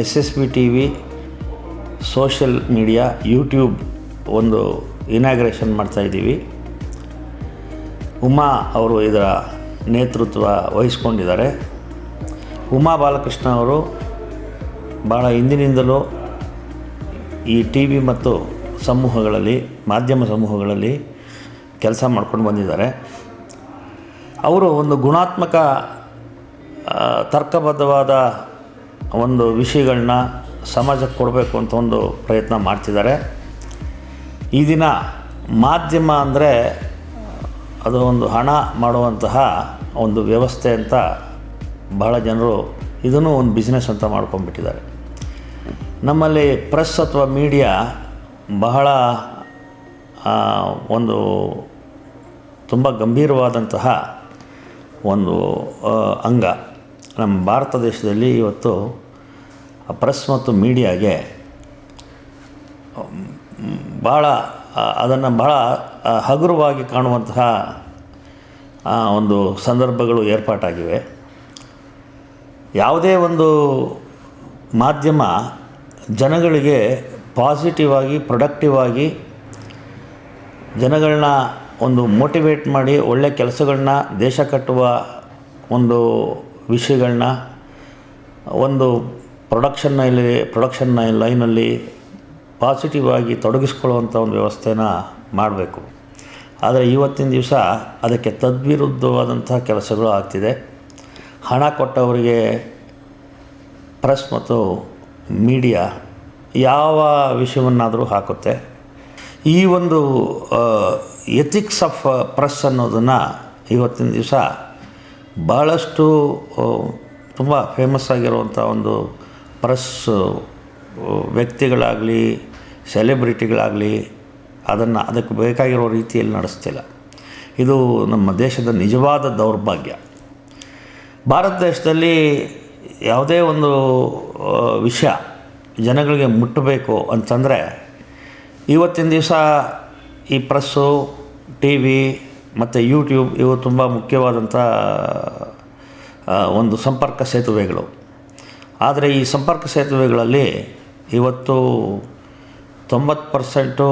S S B T V, social media, YouTube ಒಂದು inauguration ಮಾಡ್ತಾಯಿದ್ದೀವಿ ಉಮಾ ಅವರು ಇದರ ನೇತೃತ್ವ ವಹಿಸ್ಕೊಂಡಿದ್ದಾರೆ. ಉಮಾ ಬಾಲಕೃಷ್ಣ ಅವರು ಭಾಳ ಹಿಂದಿನಿಂದಲೂ ಈ ಟಿ ವಿ ಮತ್ತು ಸಮೂಹಗಳಲ್ಲಿ, ಮಾಧ್ಯಮ ಸಮೂಹಗಳಲ್ಲಿ ಕೆಲಸ ಮಾಡ್ಕೊಂಡು ಬಂದಿದ್ದಾರೆ. ಅವರು ಒಂದು ಗುಣಾತ್ಮಕ ತರ್ಕಬದ್ಧವಾದ ಒಂದು ವಿಷಯಗಳನ್ನ ಸಮಾಜಕ್ಕೆ ಕೊಡಬೇಕು ಅಂತ ಒಂದು ಪ್ರಯತ್ನ ಮಾಡ್ತಿದ್ದಾರೆ. ಈ ದಿನ ಮಾಧ್ಯಮ ಅಂದರೆ, ಅದು ಒಂದು ಹಣ ಮಾಡುವಂತಹ ಒಂದು ವ್ಯವಸ್ಥೆ ಅಂತ ಬಹಳ ಜನರು ಇದನ್ನು ಒಂದು ಬಿಸ್ನೆಸ್ ಅಂತ ಮಾಡ್ಕೊಂಡ್ಬಿಟ್ಟಿದ್ದಾರೆ. ನಮ್ಮಲ್ಲಿ ಪ್ರೆಸ್ ಅಥವಾ ಮೀಡಿಯಾ ಬಹಳ ಒಂದು ತುಂಬ ಗಂಭೀರವಾದಂತಹ ಒಂದು ಅಂಗ. ನಮ್ಮ ಭಾರತ ದೇಶದಲ್ಲಿ ಇವತ್ತು ಪ್ರೆಸ್ ಮತ್ತು ಮೀಡಿಯಾಗೆ ಭಾಳ ಅದನ್ನು ಭಾಳ ಹಗುರವಾಗಿ ಕಾಣುವಂತಹ ಆ, ಒಂದು ಸಂದರ್ಭಗಳು ಏರ್ಪಾಟಾಗಿವೆ. ಯಾವುದೇ ಒಂದು ಮಾಧ್ಯಮ ಜನಗಳಿಗೆ ಪಾಸಿಟಿವ್ ಆಗಿ ಪ್ರೊಡಕ್ಟಿವ್ ಆಗಿ ಜನಗಳನ್ನ ಒಂದು ಮೋಟಿವೇಟ್ ಮಾಡಿ ಒಳ್ಳೆಯ ಕೆಲಸಗಳನ್ನ ದೇಶ ಕಟ್ಟುವ ಒಂದು ವಿಷಯಗಳನ್ನ ಒಂದು ಪ್ರೊಡಕ್ಷನ್ನಲ್ಲಿ ಪ್ರೊಡಕ್ಷನ್ನ ಲೈನಲ್ಲಿ ಪಾಸಿಟಿವ್ ಆಗಿ ತೊಡಗಿಸ್ಕೊಳ್ಳುವಂಥ ಒಂದು ವ್ಯವಸ್ಥೆನ ಮಾಡಬೇಕು. ಆದರೆ ಇವತ್ತಿನ ದಿವಸ ಅದಕ್ಕೆ ತದ್ವಿರುದ್ಧವಾದಂಥ ಕೆಲಸಗಳು ಆಗ್ತಿದೆ. ಹಣ ಕೊಟ್ಟವರಿಗೆ ಪ್ರೆಸ್ ಮತ್ತು ಮೀಡಿಯಾ ಯಾವ ವಿಷಯವನ್ನಾದರೂ ಹಾಕುತ್ತೆ. ಈ ಒಂದು ಎಥಿಕ್ಸ್ ಆಫ್ ಪ್ರೆಸ್ ಅನ್ನೋದನ್ನು ಇವತ್ತಿನ ದಿವಸ ಭಾಳಷ್ಟು ತುಂಬ ಫೇಮಸ್ ಆಗಿರುವಂಥ ಒಂದು ಪ್ರೆಸ್ ವ್ಯಕ್ತಿಗಳಾಗಲಿ, ಸೆಲೆಬ್ರಿಟಿಗಳಾಗಲಿ ಅದನ್ನು ಅದಕ್ಕೆ ಬೇಕಾಗಿರೋ ರೀತಿಯಲ್ಲಿ ನಡೆಸ್ತಿಲ್ಲ. ಇದು ನಮ್ಮ ದೇಶದ ನಿಜವಾದ ದೌರ್ಭಾಗ್ಯ. ಭಾರತ ದೇಶದಲ್ಲಿ ಯಾವುದೇ ಒಂದು ವಿಷಯ ಜನಗಳಿಗೆ ಮುಟ್ಟಬೇಕು ಅಂತಂದರೆ ಇವತ್ತಿನ ದಿವಸ ಈ ಪ್ರೆಸ್ಸು, ಟಿ ವಿ ಮತ್ತು ಯೂಟ್ಯೂಬ್ ಇವು ತುಂಬ ಮುಖ್ಯವಾದಂಥ ಒಂದು ಸಂಪರ್ಕ ಸೇತುವೆಗಳು. ಆದರೆ ಈ ಸಂಪರ್ಕ ಸೇತುವೆಗಳಲ್ಲಿ ಇವತ್ತು ತೊಂಬತ್ತು ಪರ್ಸೆಂಟು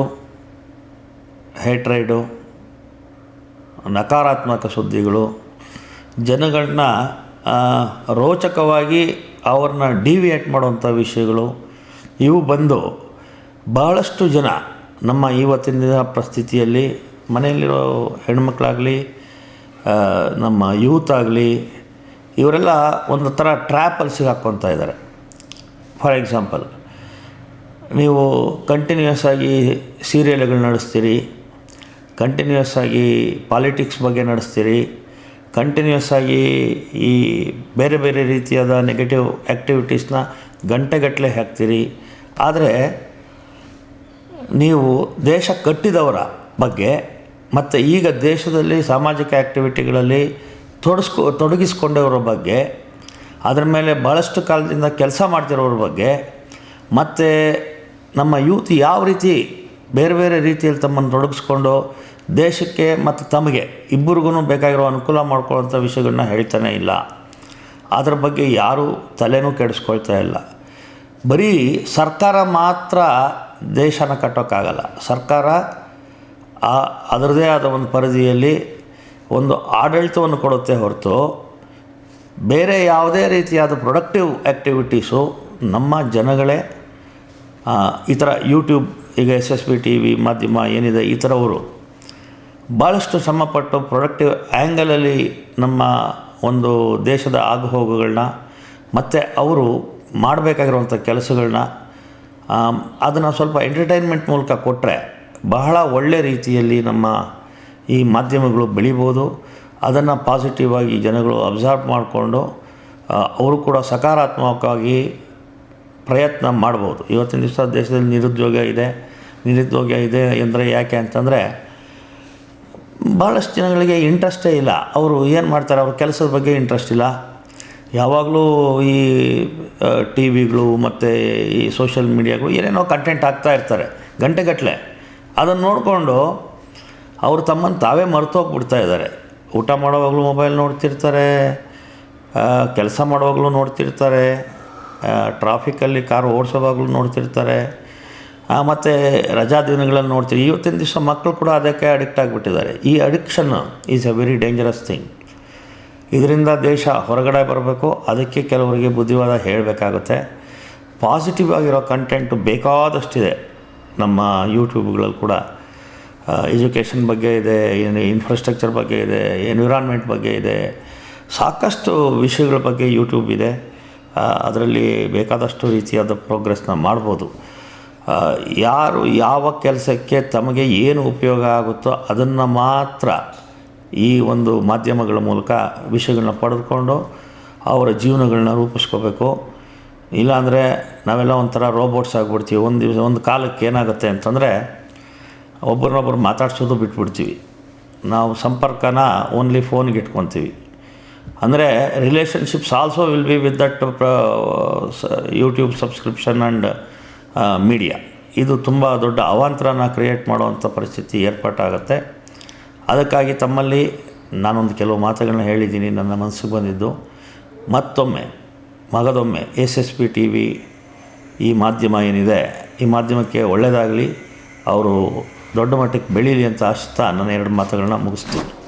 ಹೇಟ್ರೈಡು ನಕಾರಾತ್ಮಕ ಸುದ್ದಿಗಳು, ಜನಗಳನ್ನ ರೋಚಕವಾಗಿ ಅವ್ರನ್ನ ಡಿವಿಯೇಟ್ ಮಾಡುವಂಥ ವಿಷಯಗಳು, ಇವು ಬಂದು ಬಹಳಷ್ಟು ಜನ ನಮ್ಮ ಇವತ್ತಿನ ದಿನ ಪರಿಸ್ಥಿತಿಯಲ್ಲಿ ಮನೆಯಲ್ಲಿರೋ ಹೆಣ್ಮಕ್ಳಾಗಲಿ ನಮ್ಮ ಯೂತ್ ಆಗಲಿ ಇವರೆಲ್ಲ ಒಂದು ಥರ ಟ್ರ್ಯಾಪಲ್ಲಿ ಸಿಗಾಕ್ಕೊತಾ ಇದ್ದಾರೆ. ಫಾರ್ ಎಕ್ಸಾಂಪಲ್, ನೀವು ಕಂಟಿನ್ಯೂಯಸ್ ಆಗಿ ಸೀರಿಯಲ್ಗಳು ನಡೆಸ್ತೀರಿ ಕಂಟಿನ್ಯೂಯಸ್ ಆಗಿ ಪಾಲಿಟಿಕ್ಸ್ ಬಗ್ಗೆ ನಡೆಸ್ತೀರಿ ಕಂಟಿನ್ಯೂಯಸ್ ಆಗಿ ಈ ಬೇರೆ ಬೇರೆ ರೀತಿಯಾದ ನೆಗೆಟಿವ್ ಆ್ಯಕ್ಟಿವಿಟೀಸ್ನ ಗಂಟೆಗಟ್ಟಲೆ ಹಾಕ್ತೀರಿ. ಆದರೆ ನೀವು ದೇಶ ಕಟ್ಟಿದವರ ಬಗ್ಗೆ ಮತ್ತು ಈಗ ದೇಶದಲ್ಲಿ ಸಾಮಾಜಿಕ ಆ್ಯಕ್ಟಿವಿಟಿಗಳಲ್ಲಿ ತೊಡಸ್ಕೊ, ತೊಡಗಿಸ್ಕೊಂಡವರ ಬಗ್ಗೆ, ಅದರ ಮೇಲೆ ಭಾಳಷ್ಟು ಕಾಲದಿಂದ ಕೆಲಸ ಮಾಡ್ತಿರೋರ ಬಗ್ಗೆ, ಮತ್ತು ನಮ್ಮ ಯೂತ್ ಯಾವ ರೀತಿ ಬೇರೆ ಬೇರೆ ರೀತಿಯಲ್ಲಿ ತಮ್ಮನ್ನು ತೊಡಗಿಸ್ಕೊಂಡು ದೇಶಕ್ಕೆ ಮತ್ತು ತಮಗೆ ಇಬ್ಬರಿಗೂ ಬೇಕಾಗಿರೋ ಅನುಕೂಲ ಮಾಡ್ಕೊಳ್ಳೋಂಥ ವಿಷಯಗಳನ್ನ ಹೇಳ್ತಾನೆ ಇಲ್ಲ. ಅದ್ರ ಬಗ್ಗೆ ಯಾರೂ ತಲೆನೂ ಕೆಡಿಸ್ಕೊಳ್ತಾ ಇಲ್ಲ. ಬರೀ ಸರ್ಕಾರ ಮಾತ್ರ ದೇಶನ ಕಟ್ಟೋಕ್ಕಾಗಲ್ಲ. ಸರ್ಕಾರ ಅದರದೇ ಆದ ಒಂದು ಪರಿಧಿಯಲ್ಲಿ ಒಂದು ಆಡಳಿತವನ್ನು ಕೊಡುತ್ತೆ ಹೊರತು ಬೇರೆ ಯಾವುದೇ ರೀತಿಯಾದ ಪ್ರೊಡಕ್ಟಿವ್ ಆ್ಯಕ್ಟಿವಿಟೀಸು ನಮ್ಮ ಜನಗಳೇ ಈ ಥರ ಯೂಟ್ಯೂಬ್ ಈಗ S S B T V ಮಾಧ್ಯಮ ಏನಿದೆ, ಈ ಥರವರು ಭಾಳಷ್ಟು ಶ್ರಮಪಟ್ಟು ಪ್ರೊಡಕ್ಟಿವ್ ಆ್ಯಂಗಲಲ್ಲಿ ನಮ್ಮ ಒಂದು ದೇಶದ ಆಗುಹೋಗುಗಳನ್ನ ಮತ್ತು ಅವರು ಮಾಡಬೇಕಾಗಿರುವಂಥ ಕೆಲಸಗಳನ್ನ ಅದನ್ನು ಸ್ವಲ್ಪ ಎಂಟರ್ಟೈನ್ಮೆಂಟ್ ಮೂಲಕ ಕೊಟ್ಟರೆ ಬಹಳ ಒಳ್ಳೆ ರೀತಿಯಲ್ಲಿ ನಮ್ಮ ಈ ಮಾಧ್ಯಮಗಳು ಬೆಳಿಬೋದು. ಅದನ್ನು ಪಾಸಿಟಿವ್ ಆಗಿ ಜನಗಳು ಅಬ್ಸರ್ವ್ ಮಾಡಿಕೊಂಡು ಅವರು ಕೂಡ ಸಕಾರಾತ್ಮಕವಾಗಿ ಪ್ರಯತ್ನ ಮಾಡ್ಬೋದು. ಇವತ್ತಿನ ದಿವಸ ದೇಶದಲ್ಲಿ ನಿರುದ್ಯೋಗ ಇದೆ. ನಿರುದ್ಯೋಗ ಇದೆ ಅಂದರೆ ಯಾಕೆ ಅಂತಂದರೆ ಭಾಳಷ್ಟು ಜನಗಳಿಗೆ ಇಂಟ್ರೆಸ್ಟೇ ಇಲ್ಲ. ಅವರು ಏನು ಮಾಡ್ತಾರೆ? ಅವ್ರ ಕೆಲಸದ ಬಗ್ಗೆ ಇಂಟ್ರೆಸ್ಟ್ ಇಲ್ಲ. ಯಾವಾಗಲೂ ಈ ಟಿ ವಿಗಳು ಮತ್ತು ಈ ಸೋಷಿಯಲ್ ಮೀಡಿಯಾಗಳು ಏನೇನೋ ಕಂಟೆಂಟ್ ಹಾಕ್ತಾ ಇರ್ತಾರೆ. ಗಂಟೆಗಟ್ಟಲೆ ಅದನ್ನು ನೋಡಿಕೊಂಡು ಅವರು ತಮ್ಮನ್ನು ತಾವೇ ಮರ್ತೋಗ್ಬಿಡ್ತಾ ಇದ್ದಾರೆ. ಊಟ ಮಾಡುವಾಗಲೂ ಮೊಬೈಲ್ ನೋಡ್ತಿರ್ತಾರೆ ಕೆಲಸ ಮಾಡುವಾಗಲೂ ನೋಡ್ತಿರ್ತಾರೆ ಟ್ರಾಫಿಕಲ್ಲಿ ಕಾರು ಓಡಿಸೋವಾಗಲೂ ನೋಡ್ತಿರ್ತಾರೆ ಮತ್ತು ರಜಾ ದಿನಗಳಲ್ಲಿ ನೋಡ್ತೀವಿ ಇವತ್ತಿನ ದಿವಸ ಮಕ್ಕಳು ಕೂಡ ಅದಕ್ಕೆ ಅಡಿಕ್ಟ್ ಆಗಿಬಿಟ್ಟಿದ್ದಾರೆ. ಈ addiction is a very dangerous thing ಇದರಿಂದ ದೇಶ ಹೊರಗಡೆ ಬರಬೇಕು. ಅದಕ್ಕೆ ಕೆಲವರಿಗೆ ಬುದ್ಧಿವಾದ ಹೇಳಬೇಕಾಗುತ್ತೆ. ಪಾಸಿಟಿವ್ ಆಗಿರೋ ಕಂಟೆಂಟು ಬೇಕಾದಷ್ಟಿದೆ ನಮ್ಮ ಯೂಟ್ಯೂಬ್ಗಳಲ್ಲಿ ಕೂಡ. ಎಜುಕೇಷನ್ ಬಗ್ಗೆ ಇದೆ, ಏನು ಇನ್ಫ್ರಾಸ್ಟ್ರಕ್ಚರ್ ಬಗ್ಗೆ ಇದೆ ಎನ್ವಿರಾನ್ಮೆಂಟ್ ಬಗ್ಗೆ ಇದೆ. ಸಾಕಷ್ಟು ವಿಷಯಗಳ ಬಗ್ಗೆ ಯೂಟ್ಯೂಬ್ ಇದೆ. ಅದರಲ್ಲಿ ಬೇಕಾದಷ್ಟು ರೀತಿಯಾದ ಪ್ರೋಗ್ರೆಸ್ನ ಮಾಡ್ಬೋದು. ಯಾರು ಯಾವ ಕೆಲಸಕ್ಕೆ ತಮಗೆ ಏನು ಉಪಯೋಗ ಆಗುತ್ತೋ ಅದನ್ನು ಮಾತ್ರ ಈ ಒಂದು ಮಾಧ್ಯಮಗಳ ಮೂಲಕ ವಿಷಯಗಳನ್ನ ಪಡೆದುಕೊಂಡು ಅವರ ಜೀವನಗಳನ್ನ ರೂಪಿಸ್ಕೋಬೇಕು. ಇಲ್ಲಾಂದರೆ ನಾವೆಲ್ಲ ಒಂಥರ ರೋಬೋಟ್ಸ್ ಆಗಿಬಿಡ್ತೀವಿ. ಒಂದು ದಿವಸ, ಒಂದು ಕಾಲಕ್ಕೆ ಏನಾಗುತ್ತೆ ಅಂತಂದರೆ ಒಬ್ಬರನ್ನೊಬ್ಬರು ಮಾತಾಡ್ಸೋದು ಬಿಟ್ಬಿಡ್ತೀವಿ. ನಾವು ಸಂಪರ್ಕನ ಓನ್ಲಿ ಫೋನ್ಗೆ ಇಟ್ಕೊತೀವಿ. ಅಂದರೆ relationships also will be with that YouTube subscription and media ಇದು ತುಂಬ ದೊಡ್ಡ ಅವಾಂತರನ ಕ್ರಿಯೇಟ್ ಮಾಡುವಂಥ ಪರಿಸ್ಥಿತಿ ಏರ್ಪಾಟಾಗುತ್ತೆ ಅದಕ್ಕಾಗಿ ತಮ್ಮಲ್ಲಿ ನಾನೊಂದು ಕೆಲವು ಮಾತುಗಳನ್ನ ಹೇಳಿದ್ದೀನಿ, ನನ್ನ ಮನಸ್ಸಿಗೆ ಬಂದಿದ್ದು. ಮತ್ತೊಮ್ಮೆ, ಮಗದೊಮ್ಮೆ, S S P T V ಈ ಮಾಧ್ಯಮ ಏನಿದೆ, ಈ ಮಾಧ್ಯಮಕ್ಕೆ ಒಳ್ಳೆಯದಾಗಲಿ ಅವರು ದೊಡ್ಡ ಮಟ್ಟಕ್ಕೆ ಬೆಳೀಲಿ ಅಂತ ಆಶಿಸ್ತಾ ನನ್ನ ಎರಡು ಮಾತುಗಳನ್ನ ಮುಗಿಸ್ತೀನಿ.